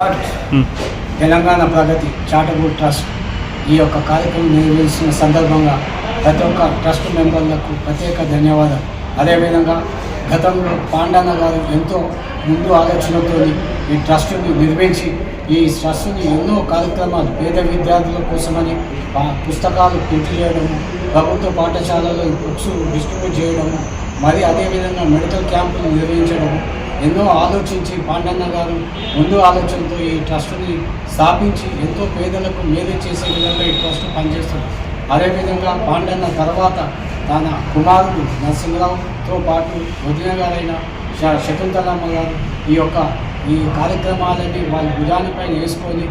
Hmm. Telangana ప్రగతి charitable trust ఈ యొక్క కార్యక్రమం నిర్వహించిన సందర్భంగా ప్రతి ఒక్క ట్రస్ట్ మెంబర్లకు ప్రత్యేక ధన్యవాదాలు. అదేవిధంగా గతంలో పాండన్న గారు ఎంతో ముందు ఆలోచనతో ఈ ట్రస్టుని నిర్మించి ఈ ట్రస్టుని ఎన్నో కార్యక్రమాలు పేద విద్యార్థుల కోసమని ఆ పుస్తకాలు ప్రింట్ చేయడము ప్రభుత్వ పాఠశాలలో బుక్స్ డిస్ట్రిబ్యూట్ చేయడము మరి అదేవిధంగా మెడికల్ క్యాంపులు నిర్వహించడము ఎన్నో ఆలోచించి పాండన్న గారు ముందు ఆలోచనతో ఈ ట్రస్ట్ని స్థాపించి ఎంతో పేదలకు మేలు చేసే విధంగా ఈ ట్రస్ట్ పనిచేస్తుంది. అదేవిధంగా పాండన్న తర్వాత తన కుమారుడు నరసింహరావుతో పాటు వదిన గారైన శకుంతలమ్మ గారు ఈ యొక్క ఈ కార్యక్రమాలని వాళ్ళ భుజానిపైన వేసుకొని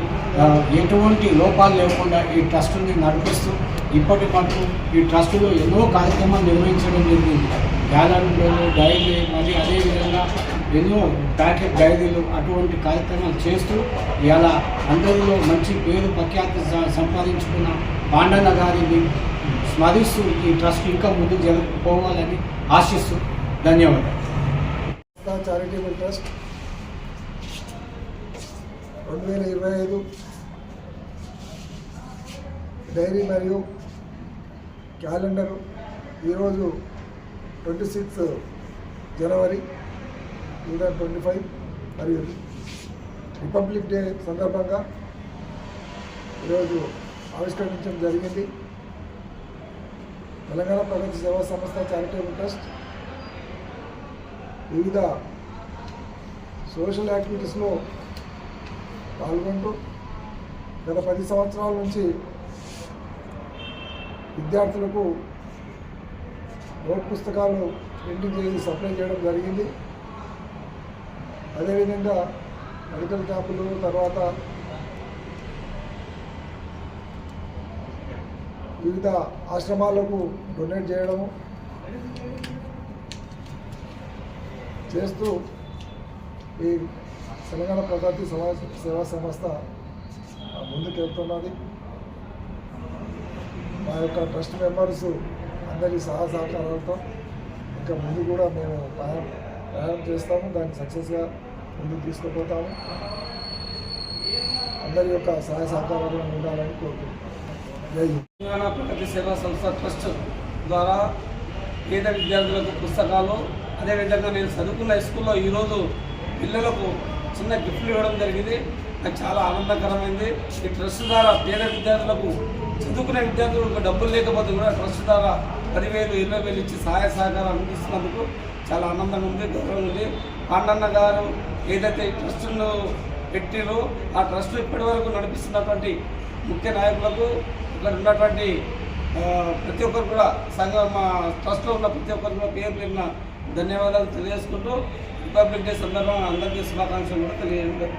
ఎటువంటి లోపాలు లేకుండా ఈ ట్రస్టుని నడిపిస్తూ ఇప్పటి మటుకు ఈ ట్రస్టులో ఎన్నో కార్యక్రమాలు నిర్వహించడం జరిగింది. క్యాలెండర్లు డైరీ మరి అదేవిధంగా ఎన్నో ప్యాకెట్ డైరీలు అటువంటి కార్యక్రమాలు చేస్తూ ఇలా అందరిలో మంచి పేరు ప్రఖ్యాతి సంపాదించుకున్న పాండన్న గారిని స్మరిస్తూ ఈ ట్రస్ట్ ఇంకా ముందు జరుపుకోవాలని ఆశిస్తూ ధన్యవాదాలు. చారిటబుల్ ట్రస్ట్ రెండు వేల ఇరవై ఐదు డైరీ మరియు క్యాలెండరు ఈరోజు twenty six January two thousand twenty five మరియు రిపబ్లిక్ డే సందర్భంగా ఈరోజు ఆవిష్కరించడం జరిగింది. తెలంగాణ ప్రగతి సేవా సంస్థ చారిటబుల్ ట్రస్ట్ వివిధ సోషల్ యాక్టివిటీస్లో పాల్గొంటూ గత పది సంవత్సరాల నుంచి విద్యార్థులకు నోట్ పుస్తకాలు ప్రింటింగ్ చేసి సప్లై చేయడం జరిగింది. అదేవిధంగా మెడికల్ క్యాంపులు తర్వాత వివిధ ఆశ్రమాలకు డొనేట్ చేయడము చేస్తూ ఈ తెలంగాణ ప్రగతి సమాజ సేవా సంస్థ ముందుకెళ్తున్నది. ముందుకు వెళ్తున్నది మా యొక్క ట్రస్ట్ మెంబర్స్ అందరి సహా సహకారాలతో ఇంకా ముందు కూడా మేము ప్రయాణం ప్రయాణం చేస్తాము దాన్ని సక్సెస్గా ముందుకు తీసుకుపోతాము. అందరి యొక్క సహాయ సహకారాలు ఉండాలని కోరుకుంటున్నాను తెలంగాణ ప్రగతి సేవా సంస్థ ట్రస్ట్ ద్వారా పేద విద్యార్థులకు పుస్తకాలు అదేవిధంగా నేను చదువుకున్న స్కూల్లో ఈరోజు పిల్లలకు చిన్న గిఫ్ట్లు ఇవ్వడం జరిగింది. నాకు చాలా ఆనందకరమైంది. ఈ ట్రస్ట్ ద్వారా పేద విద్యార్థులకు చదువుకునే విద్యార్థులకు డబ్బులు లేకపోతే కూడా ట్రస్ట్ ద్వారా పదివేలు ఇరవై వేలు ఇచ్చి సహాయ సహకారం అందిస్తున్నందుకు చాలా ఆనందంగా ఉంది గౌరవం ఉంది. పాండన్న గారు ఏదైతే ఈ ట్రస్ట్ను పెట్టిరో ఆ ట్రస్ట్ ఇప్పటి వరకు నడిపిస్తున్నటువంటి ముఖ్య నాయకులకు ఇక్కడ ఉన్నటువంటి ప్రతి ఒక్కరు కూడా సంఘం మా ట్రస్ట్లో ఉన్న ప్రతి ఒక్కరు కూడా పేరు పేరున ధన్యవాదాలు తెలియజేసుకుంటూ రిపబ్లిక్ డే సందర్భంగా అందరికీ శుభాకాంక్షలు కూడా తెలియజేయండి